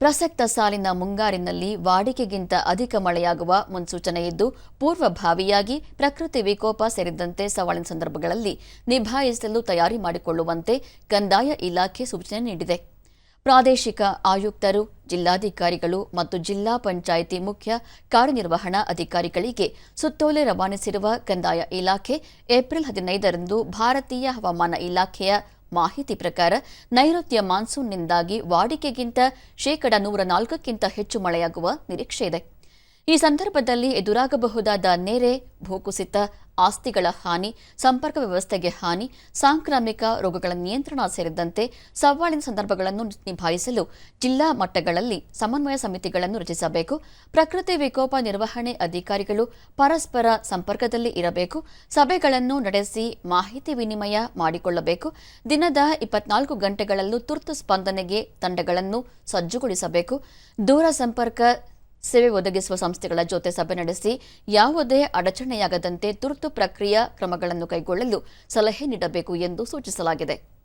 ಪ್ರಸಕ್ತ ಸಾಲಿನ ಮುಂಗಾರಿನಲ್ಲಿ ವಾಡಿಕೆಗಿಂತ ಅಧಿಕ ಮಳೆಯಾಗುವ ಮುನ್ಸೂಚನೆ ಇದ್ದು ಪೂರ್ವಭಾವಿಯಾಗಿ ಪ್ರಕೃತಿ ವಿಕೋಪ ಸೇರಿದಂತೆ ಸವಾಲಿನ ಸಂದರ್ಭಗಳಲ್ಲಿ ನಿಭಾಯಿಸಲು ತಯಾರಿ ಮಾಡಿಕೊಳ್ಳುವಂತೆ ಕಂದಾಯ ಇಲಾಖೆ ಸೂಚನೆ ನೀಡಿದೆ. ಪ್ರಾದೇಶಿಕ ಆಯುಕ್ತರು, ಜಿಲ್ಲಾಧಿಕಾರಿಗಳು ಮತ್ತು ಜಿಲ್ಲಾ ಪಂಚಾಯಿತಿ ಮುಖ್ಯ ಕಾರ್ಯನಿರ್ವಹಣಾ ಅಧಿಕಾರಿಗಳಿಗೆ ಸುತ್ತೋಲೆ ರವಾನಿಸಿರುವ ಕಂದಾಯ ಇಲಾಖೆ ಏಪ್ರಿಲ್ ಹದಿನೈದರಂದು ಭಾರತೀಯ ಹವಾಮಾನ ಇಲಾಖೆಯ ಮಾಹಿತಿ ಪ್ರಕಾರ ನೈಋತ್ಯ ಮಾನ್ಸೂನ್ನಿಂದಾಗಿ ವಾಡಿಕೆಗಿಂತ ಶೇಕಡ ನೂರ ನಾಲ್ಕಕ್ಕಿಂತ ಹೆಚ್ಚು ಮಳೆಯಾಗುವ ನಿರೀಕ್ಷೆ ಇದೆ. ಈ ಸಂದರ್ಭದಲ್ಲಿ ಎದುರಾಗಬಹುದಾದ ನೆರೆ, ಭೂಕುಸಿತ ಆಸ್ತಿಗಳ ಹಾನಿ, ಸಂಪರ್ಕ ವ್ಯವಸ್ಥೆಗೆ ಹಾನಿ, ಸಾಂಕ್ರಾಮಿಕ ರೋಗಗಳ ನಿಯಂತ್ರಣ ಸೇರಿದಂತೆ ಸವಾಲಿನ ಸಂದರ್ಭಗಳನ್ನು ನಿಭಾಯಿಸಲು ಜಿಲ್ಲಾ ಮಟ್ಟಗಳಲ್ಲಿ ಸಮನ್ವಯ ಸಮಿತಿಗಳನ್ನು ರಚಿಸಬೇಕು. ಪ್ರಕೃತಿ ವಿಕೋಪ ನಿರ್ವಹಣೆ ಅಧಿಕಾರಿಗಳು ಪರಸ್ಪರ ಸಂಪರ್ಕದಲ್ಲಿ ಇರಬೇಕು. ಸಭೆಗಳನ್ನು ನಡೆಸಿ ಮಾಹಿತಿ ವಿನಿಮಯ ಮಾಡಿಕೊಳ್ಳಬೇಕು. ದಿನದ ಇಪ್ಪತ್ನಾಲ್ಕು ಗಂಟೆಗಳಲ್ಲೂ ತುರ್ತು ಸ್ಪಂದನೆಗೆ ತಂಡಗಳನ್ನು ಸಜ್ಜುಗೊಳಿಸಬೇಕು. ದೂರ ಸಂಪರ್ಕ ಸೇವೆ ಒದಗಿಸುವ ಸಂಸ್ಥೆಗಳ ಜೊತೆ ಸಭೆ ನಡೆಸಿ ಯಾವುದೇ ಅಡಚಣೆಯಾಗದಂತೆ ತುರ್ತು ಪ್ರಕ್ರಿಯಾ ಕ್ರಮಗಳನ್ನು ಕೈಗೊಳ್ಳಲು ಸಲಹೆ ನೀಡಬೇಕು ಎಂದು ಸೂಚಿಸಲಾಗಿದೆ.